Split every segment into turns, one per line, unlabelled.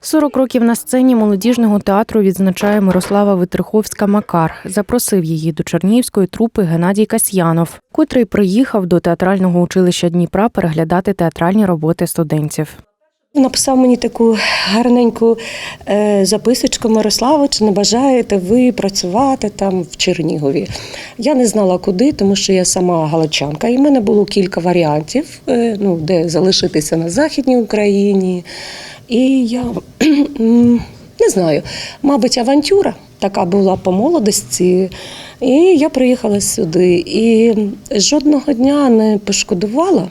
40 років на сцені молодіжного театру відзначає Мирослава Витриховська Макар. Запросив її до Чернігівської трупи Геннадій Касьянов, котрий приїхав до театрального училища Дніпра переглядати театральні роботи студентів.
Написав мені таку гарненьку е, записочку Мирослава, чи не бажаєте ви працювати там в Чернігові. Я не знала куди, тому що я сама галичанка, і в мене було кілька варіантів, е, ну, де залишитися на Західній Україні. І я не знаю, мабуть, авантюра така була по молодості. І я приїхала сюди і жодного дня не пошкодувала.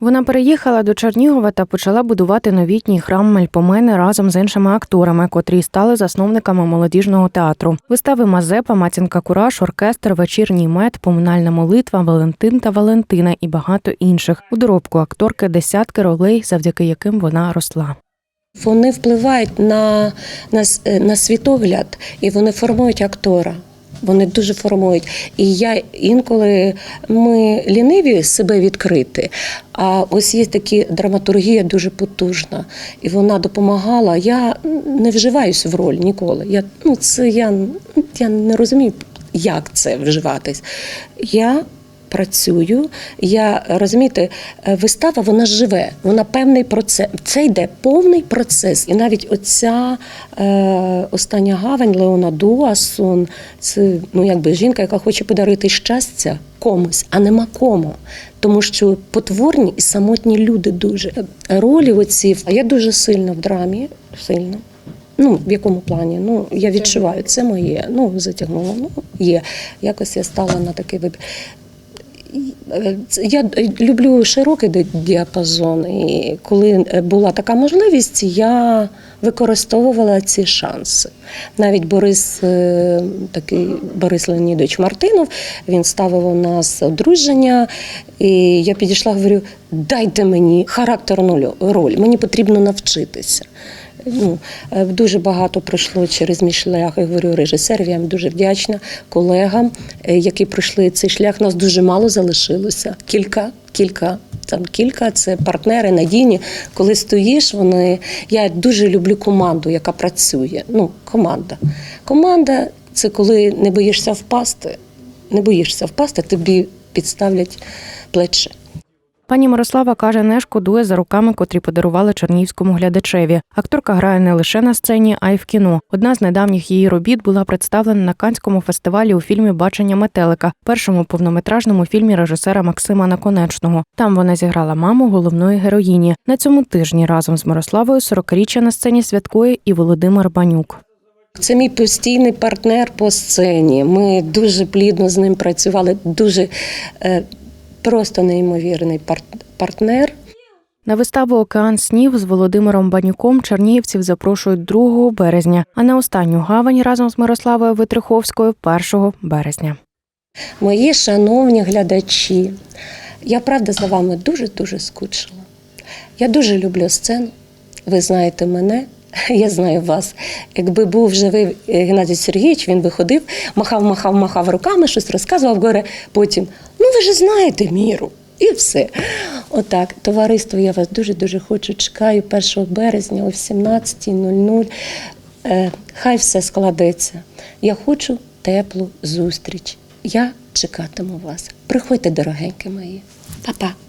Вона переїхала до Чернігова та почала будувати новітній храм Мельпомени разом з іншими акторами, котрі стали засновниками молодіжного театру. Вистави Мазепа, Матінка Кураж, оркестр, вечірній мед, поминальна молитва, Валентин та Валентина і багато інших. У доробку акторки десятки ролей, завдяки яким вона росла.
Вони впливають на, на, е, на світогляд і вони формують актора. Вони дуже формують. І я інколи ми ліниві себе відкрити. А ось є такі драматургія дуже потужна, і вона допомагала. Я не вживаюсь в роль ніколи. Я, ну, це я, я не розумію, як це вживатись. Я працюю. Я розумієте, е, вистава вона живе, вона певний процес. Це йде повний процес. І навіть оця е, остання гавань Леона Дуасон, це ну якби жінка, яка хоче подарити щастя комусь, а нема кому. Тому що потворні і самотні люди дуже. Ролі оці, а я дуже сильна в драмі, сильно. Ну, в якому плані? Ну, я відчуваю, це моє. Ну, затягнуло. Ну, є. Якось я стала на такий вибір. Я люблю широкий діапазон, і коли е, була така можливість, я використовувала ці шанси. Навіть Борис, е, такий Борис Леонідович Мартинов, він ставив у нас одруження, і я підійшла, говорю: дайте мені характерну роль, мені потрібно навчитися. Ну, е, дуже багато пройшло через мій шлях. Я говорю, режисерів, я їм дуже вдячна колегам, е, які пройшли цей шлях. Нас дуже мало залишилося. Кілька, кілька. Там кілька це партнери надійні. Коли стоїш, вони я дуже люблю команду, яка працює. Ну, команда. Команда це коли не боїшся впасти. Не боїшся впасти, тобі підставлять плече.
Пані Мирослава каже, не шкодує за руками, котрі подарували чернігівському глядачеві. Акторка грає не лише на сцені, а й в кіно. Одна з недавніх її робіт була представлена на Канському фестивалі у фільмі Бачення метелика, першому повнометражному фільмі режисера Максима Наконечного. Там вона зіграла маму головної героїні. На цьому тижні разом з Мирославою 40-річчя на сцені святкує і Володимир Банюк.
Це мій постійний партнер по сцені. Ми дуже плідно з ним працювали. Дуже е, просто неймовірний пар- партнер.
На виставу Океан снів з Володимиром Банюком чернігівців запрошують 2 березня, а на останню гавань разом з Мирославою Витриховською 1 березня.
Мої шановні глядачі, я правда за вами дуже дуже скучила. Я дуже люблю сцену. Ви знаєте мене, я знаю вас. Якби був живий Геннадій Сергійович, він би ходив, махав, махав, махав руками, щось розказував, говорить потім: ви ж знаєте міру. І все. Отак, товариство, я вас дуже-дуже хочу. Чекаю 1 березня о 17.00. Е, Хай все складеться. Я хочу теплу зустріч. Я чекатиму вас. Приходьте, дорогенькі мої. Па-па.